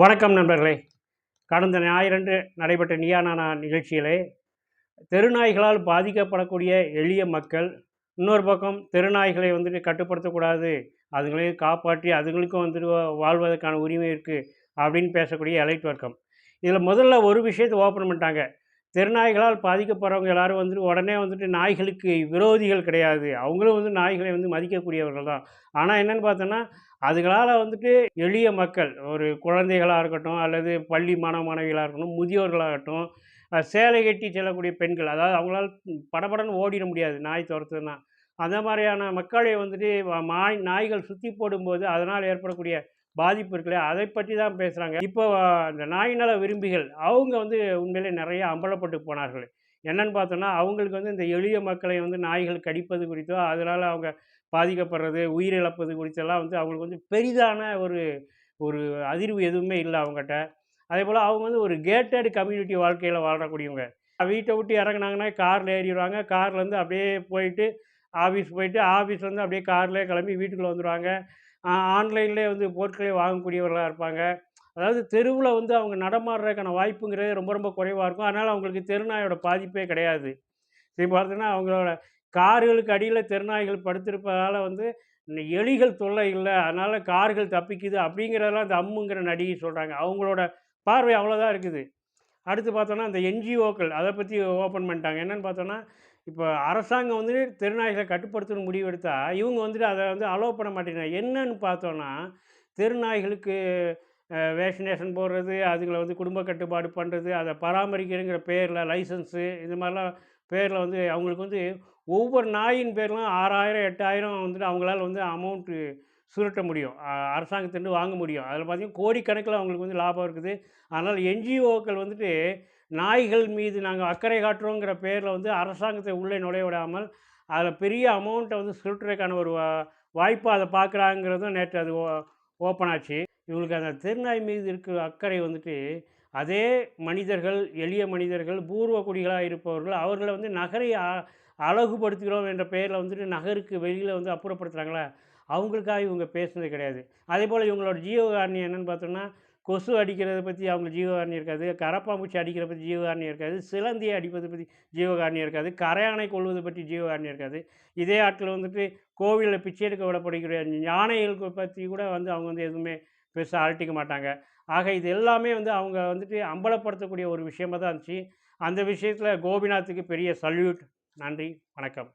வணக்கம் நண்பர்களே. கடந்த ஞாயிறன்று நடைபெற்ற நியானானா நிகழ்ச்சியிலே தெருநாய்களால் பாதிக்கப்படக்கூடிய எளிய மக்கள் இன்னொரு பக்கம் தெருநாய்களை வந்துட்டு கட்டுப்படுத்தக்கூடாது அதுங்களையும் காப்பாற்றி அதுங்களுக்கும் வந்துட்டு வாழ்வதற்கான உரிமை இருக்குது அப்படின்னு பேசக்கூடிய எலைட் வர்க்கம். இதில் முதல்ல ஒரு விஷயத்தை ஓப்பன் பண்ணிட்டாங்க. தெருநாய்களால் பாதிக்கப்படுறவங்க எல்லாரும் வந்துட்டு உடனே வந்துட்டு நாய்களுக்கு விரோதிகள் கிடையாது. அவங்களும் வந்து நாய்களை வந்து மதிக்கக்கூடியவர்கள் தான். ஆனால் என்னென்னு பார்த்தோன்னா அதுகளால் வந்துட்டு எளிய மக்கள் ஒரு குழந்தைகளாக இருக்கட்டும் அல்லது பள்ளி மாணவ மாணவிகளாக இருக்கட்டும் முதியோர்களாகட்டும் சேலை கட்டி செல்லக்கூடிய பெண்கள் அதாவது அவங்களால படபடன்னு ஓடிட முடியாது நாய் துரத்துனா அந்த மாதிரியான மக்களை வந்துட்டு மாய் நாய்கள் சுற்றி போடும்போது அதனால் ஏற்படக்கூடிய பாதிப்பு இருக்குல்ல அதை பற்றி தான் பேசுகிறாங்க இப்போ இந்த நாய் நல விரும்பிகள் அவங்க வந்து உண்மையிலே நிறைய அம்பலப்பட்டு போனார்கள். என்னன்னு பார்த்தோன்னா அவங்களுக்கு வந்து இந்த எளிய மக்களை வந்து நாய்கள் கடிப்பது குறித்தோ அதனால் அவங்க பாதிக்கப்படுறது உயிரிழப்பது குறித்தெல்லாம் வந்து அவங்களுக்கு வந்து பெரிதான ஒரு ஒரு அதிர்வு எதுவுமே இல்லை அவங்ககிட்ட. அதே போல் அவங்க வந்து ஒரு கேட்டட் கம்யூனிட்டி வாழ்க்கையில் வாழக்கூடியவங்க. வீட்டை விட்டு இறங்குனாங்கன்னா காரில் ஏறிடுவாங்க. கார்லேருந்து அப்படியே போயிட்டு ஆஃபீஸ் போயிட்டு ஆஃபீஸ்லேருந்து அப்படியே கார்லேயே கிளம்பி வீட்டுக்குள்ளே வந்துடுவாங்க ஆன்லைன்லேயே வந்து பொருட்களை வாங்கக்கூடியவர்களாக இருப்பாங்க. அதாவது தெருவில் வந்து அவங்க நடமாடுறதுக்கான வாய்ப்புங்கிறது ரொம்ப ரொம்ப குறைவாக இருக்கும். அதனால் அவங்களுக்கு தெருநாயோட பாதிப்பே கிடையாது. இப்போ பார்த்தீங்கன்னா அவங்களோட கார்களுக்கு அடியில் தெருநாய்கள் படுத்திருப்பதால் வந்து எலிகள் தொல்லை இல்லை. அதனால் கார்கள் தப்பிக்குது அப்படிங்கிறதெல்லாம் அந்த அம்முங்கிற நடிகை சொல்கிறாங்க அவங்களோட பார்வை அவ்வளோதான் இருக்குது. அடுத்து பார்த்தோன்னா அந்த என்ஜிஓக்கள் அதை பற்றி ஓப்பன் பண்ணிட்டாங்க. என்னென்னு பார்த்தோன்னா இப்போ அரசாங்கம் வந்து தெருநாய்களை கட்டுப்படுத்தணும் முடிவெடுத்தால் இவங்க வந்துட்டு அதை வந்து அலோவ் பண்ண மாட்டேங்கிறாங்க. என்னன்னு பார்த்தோன்னா தெருநாய்களுக்கு வேக்சினேஷன் போடுறது அதுங்களை வந்து குடும்ப கட்டுப்பாடு பண்ணுறது அதை பராமரிக்கிறங்கிற பேரில் லைசன்ஸு இது மாதிரிலாம் பேரில் வந்து அவங்களுக்கு வந்து ஒவ்வொரு நாயின் பேர்லாம் ஆறாயிரம் எட்டாயிரம் வந்துட்டு அவங்களால வந்து அமௌண்ட்டு சுருட்ட முடியும். அரசாங்கத்திலேருந்து வாங்க முடியும். அதில் பார்த்திங்கன்னா கோடிக்கணக்கில் அவங்களுக்கு வந்து லாபம் இருக்குது. அதனால் என்ஜிஓக்கள் வந்துட்டு நாய்கள் மீது நாங்கள் அக்கறை காட்டுறோங்கிற பேரில் வந்து அரசாங்கத்தை உள்ளே நுழைய விடாமல் அதில் பெரிய அமௌண்ட்டை வந்து சுருட்டுறதுக்கான ஒரு வாய்ப்பாக அதை பார்க்குறாங்கிறதும் நேற்று அது ஓப்பன் ஆச்சு. இவங்களுக்கு அந்த திருநாய் மீது இருக்கிற அக்கறை வந்துட்டு அதே மனிதர்கள் எளிய மனிதர்கள் பூர்வ குடிகளாக இருப்பவர்கள் அவர்களை வந்து நகரை அழகுபடுத்துகிறோம் என்ற பெயரில் வந்துட்டு நகருக்கு வெளியில் வந்து அப்புறப்படுத்துகிறாங்களா அவங்களுக்காக இவங்க பேசுனது கிடையாது. அதே போல் இவங்களோட ஜீவகாரணி என்னென்னு பார்த்தோம்னா கொசு அடிக்கிறத பற்றி அவங்க ஜீவகாரணி இருக்காது கரப்பாம்பூச்சி அடிக்கிறத பற்றி ஜீவகாரணி இருக்காது சிலந்தியை அடிப்பதை பற்றி ஜீவகாரணி இருக்காது கரையானை கொள்வதை பற்றி ஜீவகாரணி இருக்காது. இதே ஆட்கள் வந்துட்டு கோவிலில் பிச்சை எடுக்க விடப்படுகிற யானைகளுக்கு பற்றி கூட வந்து அவங்க வந்து எதுவுமே பெருசாக அழட்டிக்க மாட்டாங்க. ஆக இது எல்லாமே வந்து அவங்க வந்துட்டு அம்பலப்படுத்தக்கூடிய ஒரு விஷயமாக தான் இருந்துச்சு. அந்த விஷயத்தில் கோபிநாத்துக்கு பெரிய சல்யூட். நன்றி. வணக்கம்.